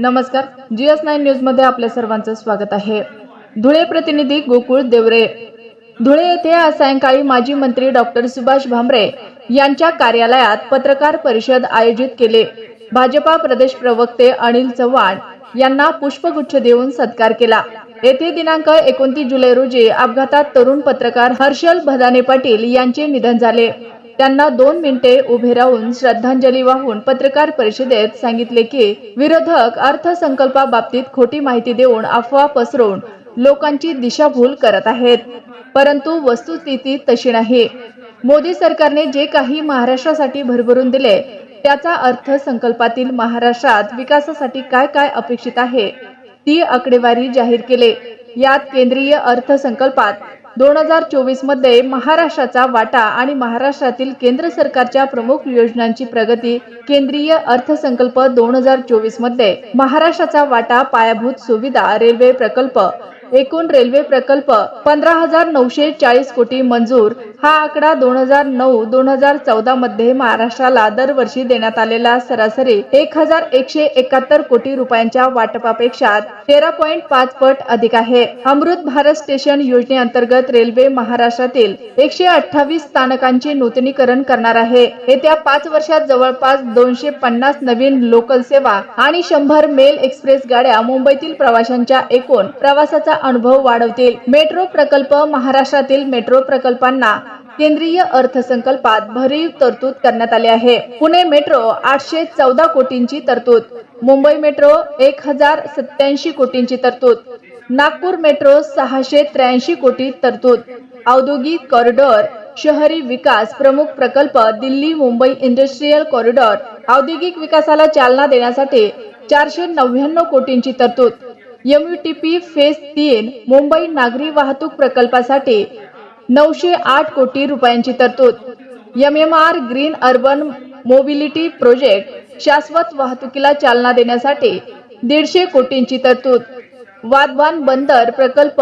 नमस्कार. G S nine न्यूजमध्ये आपल्या सर्वांचं स्वागत आहे. धुळे प्रतिनिधी गोकुळ देवरे. धुळे येथे आज सायंकाळी माजी मंत्री डॉक्टर सुभाष भामरे यांच्या कार्यालयात पत्रकार परिषद आयोजित केले. भाजपा प्रदेश प्रवक्ते अनिल चव्हाण यांना पुष्पगुच्छ देऊन सत्कार केला. येथे दिनांक एकोणतीस जुलै रोजी अपघातात तरुण पत्रकार हर्षल भदाने पाटील यांचे निधन झाले. त्यांना दोन मिनिटे उभे राहून श्रद्धांजली वाहून पत्रकार परिषदेत सांगितले की विरोधक अर्थसंकल्पाबाबतीत खोटी माहिती देऊन अफवा पसरवून लोकांची दिशाभूल करत आहेत. परंतु वस्तुस्थिती तशी नाही. मोदी सरकारने जे काही महाराष्ट्रासाठी भरभरून दिले त्याचा अर्थसंकल्पातील महाराष्ट्रात विकासासाठी काय काय अपेक्षित आहे ती आकडेवारी जाहीर केले. यात केंद्रीय अर्थसंकल्पात दोन हजार चोवीसमध्ये महाराष्ट्राचा वाटा आणि महाराष्ट्रातील केंद्र सरकारच्या प्रमुख योजनांची प्रगती केंद्रीय अर्थसंकल्प दोन हजार चोवीसमध्ये महाराष्ट्राचा वाटा पायाभूत सुविधा रेल्वे प्रकल्प एकूण रेल्वे प्रकल्प पंधरा हजार नऊशे चाळीस कोटी मंजूर. हा आकडा दोन हजार नऊ दोन हजार चौदा मध्ये महाराष्ट्राला दरवर्षी देण्यात आलेला सरासरी एक हजार एकशे एकाहत्तर कोटी रुपयांच्या वाटपापेक्षा तेरा पॉईंट पाच पट अधिक आहे. अमृत भारत स्टेशन योजनेअंतर्गत रेल्वे महाराष्ट्रातील एकशे अठ्ठावीस स्थानकांचे नूतनीकरण करणार आहे. येत्या पाच वर्षात जवळपास दोनशे पन्नास नवीन लोकल सेवा आणि शंभर मेल एक्सप्रेस गाड्या मुंबईतील प्रवाशांच्या एकूण प्रवासाचा अनुभव वाढवतील. मेट्रो प्रकल्प महाराष्ट्रातील मेट्रो प्रकल्पांना केंद्रीय अर्थसंकल्पात भरीव तरतूद करण्यात आली आहे. पुणे मेट्रो आठशे चौदा कोटींची तरतूद. मुंबई मेट्रो एक हजार सत्याऐंशी कोटींची तरतूद. नागपूर मेट्रो सहाशे त्र्याऐंशी कोटी तरतूद. औद्योगिक कॉरिडॉर शहरी विकास प्रमुख प्रकल्प दिल्ली मुंबई इंडस्ट्रीयल कॉरिडॉर. औद्योगिक विकासाला चालना देण्यासाठी चारशे नव्याण्णव कोटींची तरतूद. एमयूटीपी फेज तीन मुंबई नागरी वाहतूक प्रकल्पासाठी नऊशे आठ कोटी रुपयांची तरतूद. M M R green urban mobility project शाश्वत वाहतुकीला चालना देण्यासाठी दीडशे कोटींची तरतूद. वादवान बंदर प्रकल्प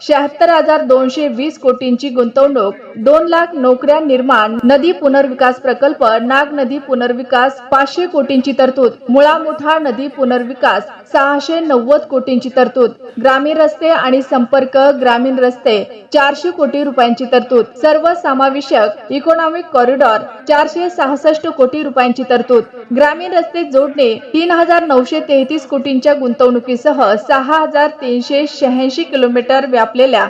शहात्तर हजार दोनशे वीस कोटींची गुंतवणूक दोन लाख नोकऱ्या निर्माण नदी पुनर्विकास प्रकल्प नाग नदी पुनर्विकास पाचशे कोटींची तरतूद मुळा मुठा नदी पुनर्विकास सहाशे नव्वद कोटींची तरतूद ग्रामीण रस्ते आणि संपर्क ग्रामीण रस्ते चारशे कोटी रुपयांची तरतूद सर्व समावेशक इकॉनॉमिक कॉरिडॉर चारशे सहासष्ट कोटी रुपयांची तरतूद ग्रामीण रस्ते जोडणे तीन हजार नऊशे तेहतीस कोटींच्या गुंतवणुकीसह सहा हजार तीनशे शहाऐंशी किलोमीटर व्याप व्यापलेल्या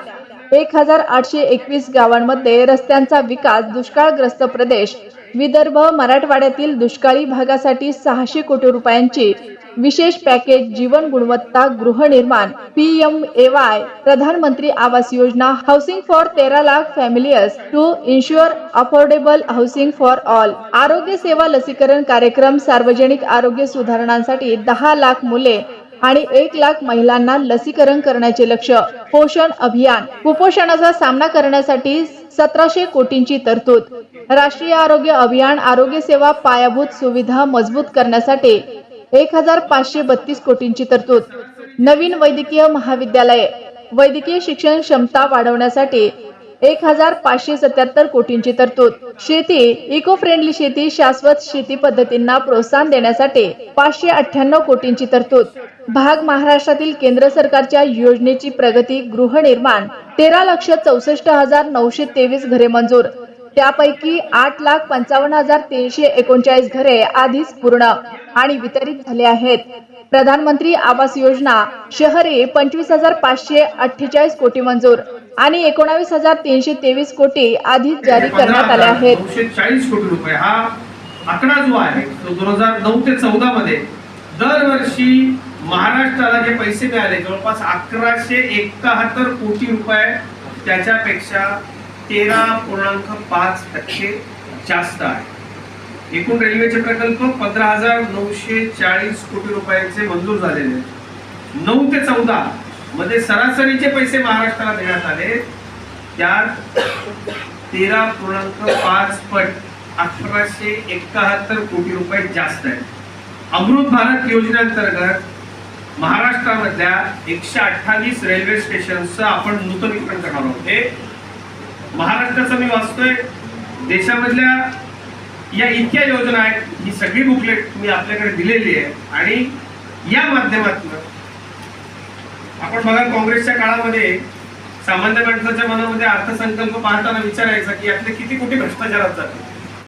एक हजार आठशे एकवीस गावांमध्ये रस्त्यांचा विकास दुष्काळग्रस्त प्रदेश विदर्भ मराठवाड्यातील दुष्काळी भागासाठी सहाशे कोटी रुपयांची विशेष पॅकेज जीवन गुणवत्ता गृहनिर्माण पीएम वाय प्रधानमंत्री आवास योजना हाऊसिंग फॉर तेरा lakh families to insure affordable housing for all आरोग्य सेवा लसीकरण कार्यक्रम सार्वजनिक आरोग्य सुधारणांसाठी दहा लाख मुले आणि एक लाख महिलांना लसीकरण करण्याचे लक्ष्य. पोषण अभियान. कुपोषणाचा सामना करण्यासाठी सतराशे कोटींची तरतूद. राष्ट्रीय आरोग्य अभियान आरोग्य सेवा पायाभूत सुविधा मजबूत करण्यासाठी एक हजार पाचशे बत्तीस कोटींची तरतूद. नवीन वैद्यकीय महाविद्यालये. वैद्यकीय शिक्षण क्षमता वाढवण्यासाठी एक हजार पाचशे सत्याहत्तर कोटींची तरतूद. शेती इको फ्रेंडली शेती शाश्वत शेती पद्धतींना प्रोत्साहन देण्यासाठी पाचशे अठ्ठ्याण्णव कोटींची तरतूद. भाग महाराष्ट्रातील केंद्र सरकारच्या योजनेची प्रगती गृहनिर्माण तेरा लक्ष चौसष्ट हजार नऊशे तेवीस घरे मंजूर. त्यापैकी आठ लाख पंचावन्न हजार तीनशे एकोणचाळीस घरे आधीच पूर्ण आणि वितरित झाले आहेत. प्रधानमंत्री आवास योजना शहरी पंचवीस हजार पाचशे अठ्ठेचाळीस कोटी मंजूर आणि एकोणावीस हजार तीनशे तेवीस कोटी आधीच जारी करण्यात आले आहेत. चाळीस कोटी रुपये. हा आकडा जो आहे तो दोन हजार नऊ ते चौदा मध्ये दरवर्षी महाराष्ट्राला जे पैसे मिळाले जवळपास अकराशे एकाहत्तर कोटी रुपये त्याच्यापेक्षा तेरा पूर्णांक पाच टक्के जास्त आहे. एकूण रेल्वेचे प्रकल्प पंधरा हजार नऊशे चाळीस कोटी रुपयांचे मंजूर झालेले आहेत. नऊ ते चौदा मध्ये सरासरीचे पैसे महाराष्ट्राला देण्यात आले. त्यात तेरा पूर्णांक पाच पट अठराशे एकाहत्तर कोटी रुपये जास्त आहेत. अमृत भारत योजनेअंतर्गत महाराष्ट्रामधल्या एकशे अठ्ठावीस रेल्वे स्टेशनचं आपण नूतनीकरण करणार आहोत. हे महाराष्ट्राचं मी वाचतोय. देशामधल्या या इतक्या योजना आहेत ही सगळी बुकलेट मी आपल्याकडे दिलेली आहे. आणि या माध्यमातून आपण बघा काँग्रेसच्या काळामध्ये सामान्य माणसाच्या मनामध्ये अर्थसंकल्प पाहताना विचारायचा की यातले किती कोटी भ्रष्टाचारात जाते